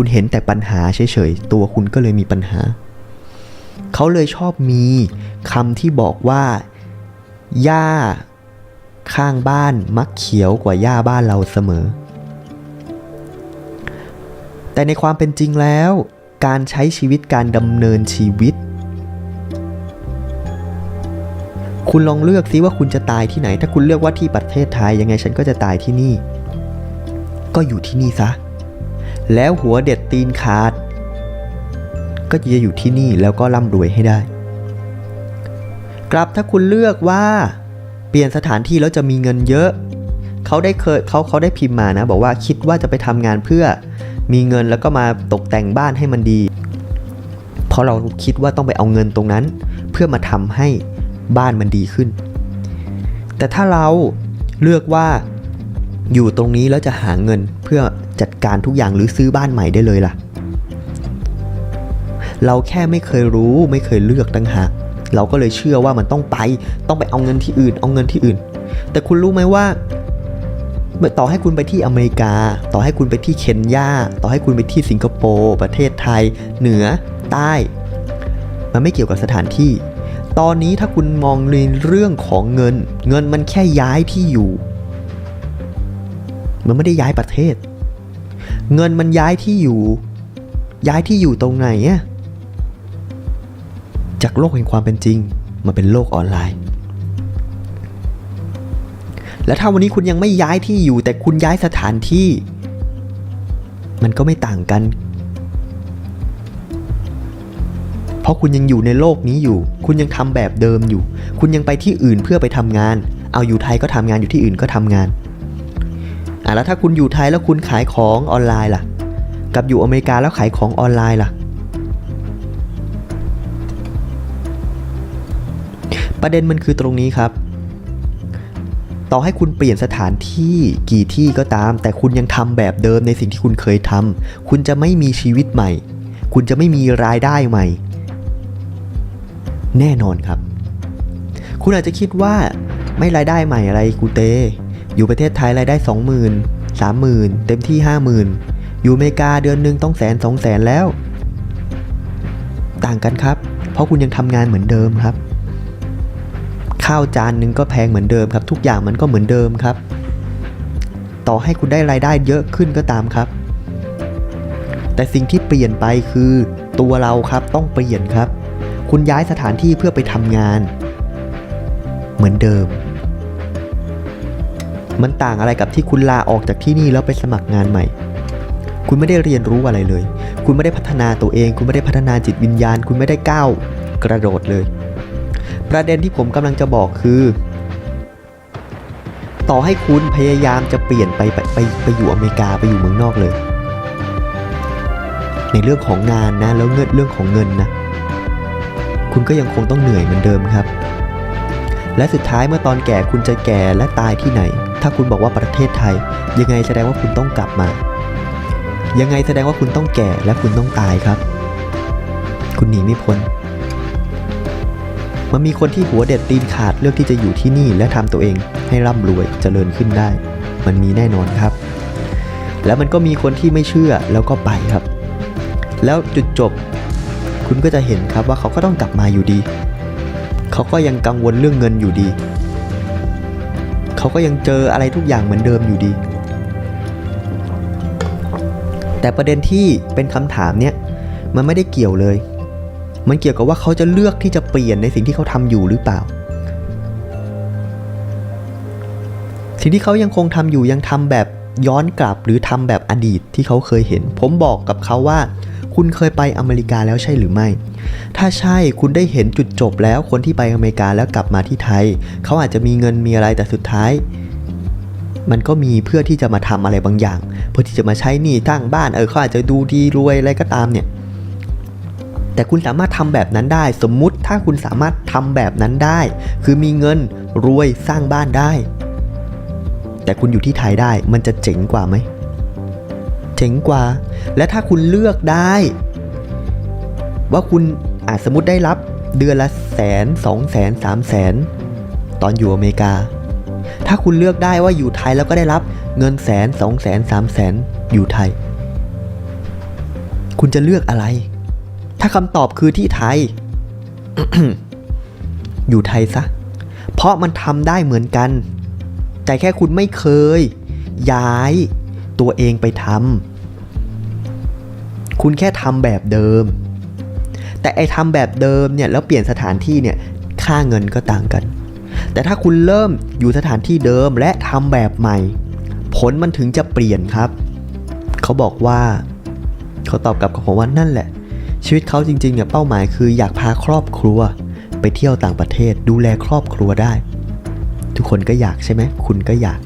คุณเห็นแต่ปัญหาเฉยๆ ตัวคุณก็เลยมีปัญหา เขาเลยชอบมีคำที่บอกว่า หญ้าข้างบ้านมักเขียวกว่าหญ้าบ้านเราเสมอ แต่ในความเป็นจริงแล้ว การใช้ชีวิตการดำเนินชีวิต คุณลองเลือกซิว่าคุณจะตายที่ไหน ถ้าคุณเลือกว่าที่ประเทศไทยยังไงฉันก็จะตายที่นี่ ก็อยู่ที่นี่ซะ แล้วหัวเด็ดตีนขาด ก็จะอยู่ที่นี่แล้วก็ร่ำรวยให้ได้ กลับถ้าคุณเลือกว่า เปลี่ยนสถานที่แล้วจะมีเงินเยอะ เขาได้เคยเขาเขาได้พิมพ์มานะ บอกว่าคิดว่าจะไปทำงานเพื่อมีเงินแล้วก็มาตกแต่งบ้านให้มันดี เพราะเราคิดว่าต้องไปเอาเงินตรงนั้น เพื่อมาทำให้บ้านมันดีขึ้น แต่ถ้าเราเลือกว่า อยู่ตรงนี้แล้วจะหาเงินเพื่อจัดการทุกอย่างหรือซื้อบ้านใหม่ได้เลยล่ะ เราแค่ไม่เคยรู้ไม่เคยเลือกตั้งหากเราก็เลยเชื่อว่ามันต้องไป ต้องไปเอาเงินที่อื่น เอาเงินที่อื่น แต่คุณรู้ไหมว่าต่อให้คุณไปที่อเมริกา ต่อให้คุณไปที่เคนยาต่อให้คุณไปที่สิงคโปร์ประเทศไทย เหนือใต้ มันไม่เกี่ยวกับสถานที่ ตอนนี้ถ้าคุณมองในเรื่องของเงิน เงินมันแค่ย้ายที่อยู่ มันไม่ได้ย้ายประเทศ เงินมันย้ายที่อยู่ ย้ายที่อยู่ตรงไหนอะจากโลกแห่งความเป็นจริงมาเป็นโลกออนไลน์ และถ้าวันนี้คุณยังไม่ย้ายที่อยู่ แต่คุณย้ายสถานที่ มันก็ไม่ต่างกัน เพราะคุณยังอยู่ในโลกนี้อยู่ คุณยังทำแบบเดิมอยู่ คุณยังไปที่อื่นเพื่อไปทำงาน เอาอยู่ไทยก็ทำงานอยู่ที่อื่นก็ทำงาน อะแล้วถ้าคุณอยู่ไทยแล้วคุณขายของออนไลน์ล่ะ กับอยู่อเมริกาแล้วขายของออนไลน์ล่ะ ประเด็นมันคือตรงนี้ครับ ต่อให้คุณเปลี่ยนสถานที่กี่ที่ก็ตาม แต่คุณยังทำแบบเดิมในสิ่งที่คุณเคยทำคุณจะไม่มีชีวิตใหม่ คุณจะไม่มีรายได้ใหม่ แน่นอนครับ คุณอาจจะคิดว่าไม่รายได้ใหม่อะไรกูเต อยู่ประเทศไทยรายได้ 20,000 30,000 เต็มที่ 50,000 อยู่อเมริกาเดือนหนึ่งต้องแสนสองแสนแล้ว ต่างกันครับ เพราะคุณยังทำงานเหมือนเดิมครับ ข้าวจานหนึ่งก็แพงเหมือนเดิมครับ ทุกอย่างมันก็เหมือนเดิมครับ ต่อให้คุณได้รายได้เยอะขึ้นก็ตามครับ แต่สิ่งที่เปลี่ยนไปคือตัวเราครับต้องเปลี่ยนครับ คุณย้ายสถานที่เพื่อไปทำงาน เหมือนเดิม มันต่างอะไรกับที่คุณลาออกจากที่นี่แล้วไปสมัครงานใหม่ คุณไม่ได้เรียนรู้อะไรเลย คุณไม่ได้พัฒนาตัวเอง คุณไม่ได้พัฒนาจิตวิญญาณ คุณไม่ได้ก้าวกระโดดเลย ประเด็นที่ผมกำลังจะบอกคือ ต่อให้คุณพยายามจะเปลี่ยนไปไปไปไปอยู่อเมริกาไปอยู่เมืองนอกเลย ในเรื่องของงานนะแล้วเงินเรื่องของเงินนะคุณก็ยังคงต้องเหนื่อยเหมือนเดิมครับ และสุดท้ายเมื่อตอนแก่คุณจะแก่และตายที่ไหน ถ้าคุณบอกว่าประเทศไทย ยังไงแสดงว่าคุณต้องกลับมา ยังไงแสดงว่าคุณต้องแก่และคุณต้องตายครับ คุณหนีไม่พ้นมันมีคนที่หัวเด็ดตีนขาดเลือกที่จะอยู่ที่นี่และทำตัวเองให้ร่ำรวยเจริญขึ้นได้ มันมีแน่นอนครับ แล้วมันก็มีคนที่ไม่เชื่อแล้วก็ไปครับ แล้วจุดจบ คุณก็จะเห็นครับว่าเขาก็ต้องกลับมาอยู่ดี เขาก็ยังกังวลเรื่องเงินอยู่ดี เขาก็ยังเจออะไรทุกอย่างเหมือนเดิมอยู่ดี แต่ประเด็นที่เป็นคำถามเนี่ยมันไม่ได้เกี่ยวเลย มันเกี่ยวกับว่าเขาจะเลือกที่จะเปลี่ยนในสิ่งที่เขาทำอยู่หรือเปล่า สิ่งที่เขายังคงทำอยู่ยังทำแบบย้อนกลับหรือทำแบบอดีตที่เขาเคยเห็น ผมบอกกับเขาว่า คุณเคยไปอเมริกาแล้วใช่หรือไม่ ถ้าใช่คุณได้เห็นจุดจบแล้วคนที่ไปอเมริกาแล้วกลับมาที่ไทย เขาอาจจะมีเงินมีอะไรแต่สุดท้าย มันก็มีเพื่อที่จะมาทำอะไรบางอย่าง เพื่อที่จะมาใช้หนี้ตั้งบ้านเออเขาอาจจะดูดีรวยอะไรก็ตามเนี่ยแต่คุณสามารถทำแบบนั้นได้ สมมุติถ้าคุณสามารถทำแบบนั้นได้ คือมีเงินรวยสร้างบ้านได้ แต่คุณอยู่ที่ไทยได้มันจะเจ๋งกว่าไหม เจ๋งกว่า และถ้าคุณเลือกได้ ว่าคุณอาจสมมติได้รับเดือนละแสนสองแสนสามแสนตอนอยู่อเมริกา ถ้าคุณเลือกได้ว่าอยู่ไทยแล้วก็ได้รับเงินแสนสองแสนสามแสนอยู่ไทย คุณจะเลือกอะไร ถ้าคำตอบคือที่ไทย อยู่ไทยซะ เพราะมันทำได้เหมือนกัน แต่แค่คุณไม่เคย ย้าย ตัวเองไปทำคุณแค่ทำแบบเดิม แต่ไอ้ทำแบบเดิมเนี่ยแล้วเปลี่ยนสถานที่เนี่ยค่าเงินก็ต่างกัน แต่ถ้าคุณเริ่มอยู่สถานที่เดิมและทำแบบใหม่ ผลมันถึงจะเปลี่ยนครับ เขาบอกว่าเขาตอบกลับกับผมว่านั่นแหละ ชีวิตเขาจริงๆเนี่ยเป้าหมายคืออยากพาครอบครัว ไปเที่ยวต่างประเทศดูแลครอบครัวได้ ทุกคนก็อยากใช่ไหมคุณก็อยาก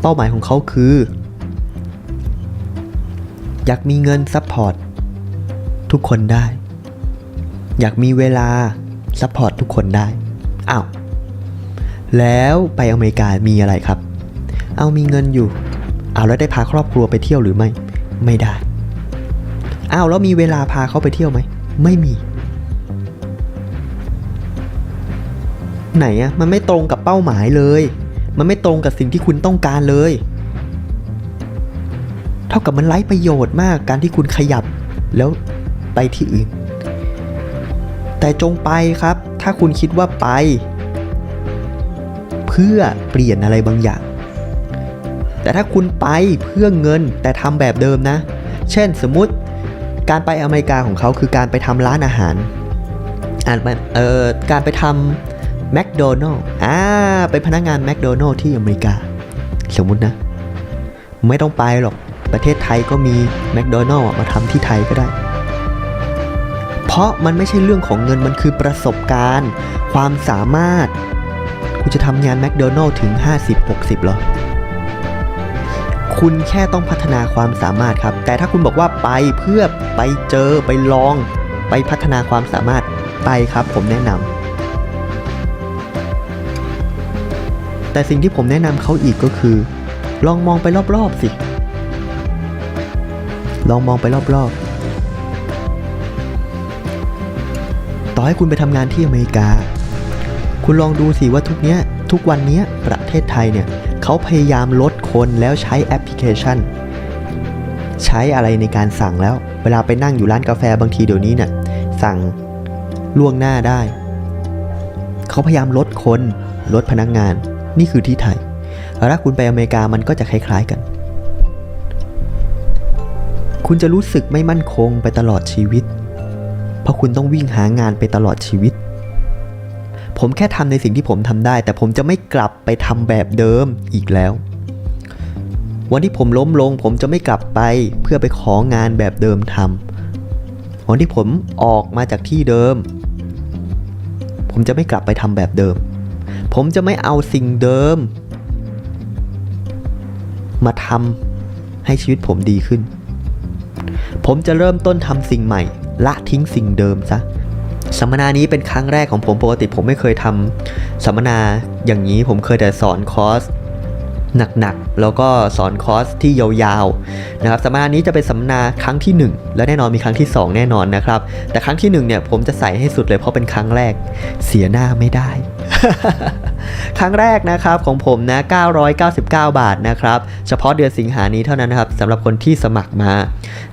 เป้าหมายของเขาคือ อยากมีเงินซัพพอร์ตทุกคนได้ อยากมีเวลาซัพพอร์ตทุกคนได้อ้าวแล้วไปอเมริกามีอะไรครับ เอามีเงินอยู่เอาแล้วได้พาครอบครัวไปเที่ยวหรือไม่ ไม่ได้อ้าวแล้วมีเวลาพาเขาไปเที่ยวไหม ไม่มี ไหนอะมันไม่ตรงกับเป้าหมายเลย มันไม่ตรงกับสิ่งที่คุณต้องการเลย เท่ากับมันไร้ประโยชน์มากการที่คุณขยับแล้วไปที่อื่น แต่จงไปครับ ถ้าคุณคิดว่าไป เพื่อเปลี่ยนอะไรบางอย่าง แต่ถ้าคุณไปเพื่อเงินแต่ทำแบบเดิมนะ เช่นสมมุติการไปอเมริกาของเขาคือการไปทำร้านอาหารอ่านเออการไปทำ แมคโดนัลล์อ่า เป็นพนักงานแมคโดนัลล์ที่อเมริกา สมมุตินะ ไม่ต้องไปหรอก ประเทศไทยก็มีแมคโดนัลล์มาทำที่ไทยก็ได้ เพราะมันไม่ใช่เรื่องของเงิน มันคือประสบการณ์ ความสามารถ คุณจะทำงานแมคโดนัลล์ถึง 50-60หรอ คุณแค่ต้องพัฒนาความสามารถครับ แต่ถ้าคุณบอกว่าไปเพื่อไปเจอไปลอง ไปพัฒนาความสามารถไปครับ ผมแนะนำ แต่สิ่งที่ผมแนะนำเขาอีกก็คือ ลองมองไปรอบๆสิ ลองมองไปรอบๆ ต่อให้คุณไปทำงานที่อเมริกา คุณลองดูสิว่าทุกเนี้ยทุกวันเนี้ยประเทศไทยเนี่ยเขาพยายามลดคนแล้วใช้แอปพลิเคชัน ใช้อะไรในการสั่งแล้ว เวลาไปนั่งอยู่ร้านกาแฟบางทีเดี๋ยวนี้เนี่ยสั่งล่วงหน้าได้ เขาพยายามลดคน ลดพนักงาน นี่คือที่ไทยถ้าคุณไปอเมริกามันก็จะคล้าย ๆกัน คุณจะรู้สึกไม่มั่นคงไปตลอดชีวิต เพราะคุณต้องวิ่งหางานไปตลอดชีวิต ผมแค่ทำในสิ่งที่ผมทำได้ แต่ผมจะไม่กลับไปทำแบบเดิมอีกแล้ว วันที่ผมล้มลง ผมจะไม่กลับไปเพื่อไปของานแบบเดิมทำวันที่ผมออกมาจากที่เดิม ผมจะไม่กลับไปทำแบบเดิม ผมจะไม่เอาสิ่งเดิม มาทำให้ชีวิตผมดีขึ้น ผมจะเริ่มต้นทำสิ่งใหม่ ละทิ้งสิ่งเดิมซะสัมมนานี้เป็นครั้งแรกของผมปกติผมไม่เคยทำสัมมนาอย่างนี้ผมเคยแต่สอนคอร์ส หนักๆ แล้วก็สอนคอร์สที่ยาวๆนะครับสัมมนานี้จะเป็นสัมมนาครั้งที่ 1 และแน่นอนมีครั้งที่ 2 แน่นอนนะครับ แต่ครั้งที่1เนี่ยผมจะใส่ให้สุดเลยเพราะเป็นครั้งแรกเสียหน้าไม่ได้ ครั้งแรกนะครับของผมนะ 999 บาทนะครับ เฉพาะเดือนสิงหานี้เท่านั้นนะครับสำหรับคนที่สมัครมา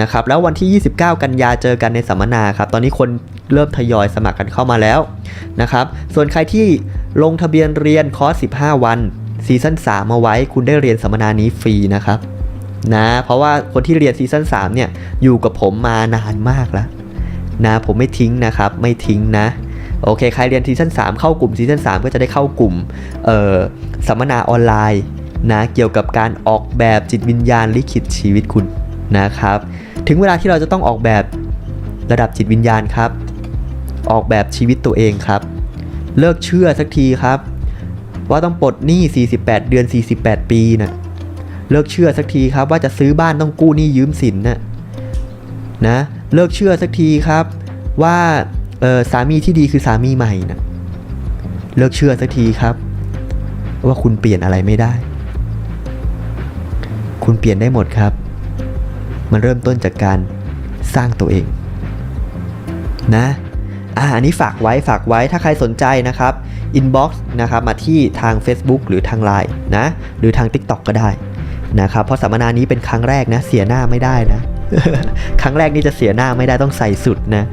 นะครับแล้ววันที่ 29 กันยาเจอกันในสัมมนาครับตอนนี้คนเริ่มทยอยสมัครกันเข้ามาแล้วนะครับส่วนใครที่ลงทะเบียนเรียนคอร์ส 15 วัน ซีซั่น3มาไว้คุณได้เรียนสัมมนานี้ฟรีนะครับนะเพราะว่าคนที่เรียนซีซั่น3เนี่ยอยู่กับผมมานานมากแล้วนะผมไม่ทิ้งนะครับไม่ทิ้งนะโอเคใครเรียนซีซั่น3เข้ากลุ่มซีซั่น3ก็จะได้เข้ากลุ่มเอ่อสัมมนาออนไลน์นะเกี่ยวกับการออกแบบจิตวิญญาณลิขิตชีวิตคุณนะครับถึงเวลาที่เราจะต้องออกแบบระดับจิตวิญญาณครับ ออกแบบชีวิตตัวเองครับ เลิกเชื่อสักทีครับ ว่าต้องปลดหนี้ 48 เดือน 48 ปีนะเลิกเชื่อสักทีครับว่าจะซื้อบ้านต้องกู้หนี้ยืมสินนะนะเลิกเชื่อสักทีครับว่าสามีที่ดีคือสามีใหม่นะเลิกเชื่อสักทีครับ ว่าคุณเปลี่ยนอะไรไม่ได้ คุณเปลี่ยนได้หมดครับ มันเริ่มต้นจากการสร้างตัวเอง นะ อ่าอันนี้ฝากไว้ฝากไว้ถ้าใครสนใจนะครับอินบ็อกซ์นะครับมาที่ทาง Facebook หรือทาง Line นะ หรือทาง TikTok ก็ได้นะครับเพราะสัมมนานี้เป็นครั้งแรกนะ เสียหน้าไม่ได้นะ ครั้งแรกนี่จะเสียหน้าไม่ได้ต้องใส่สุดนะ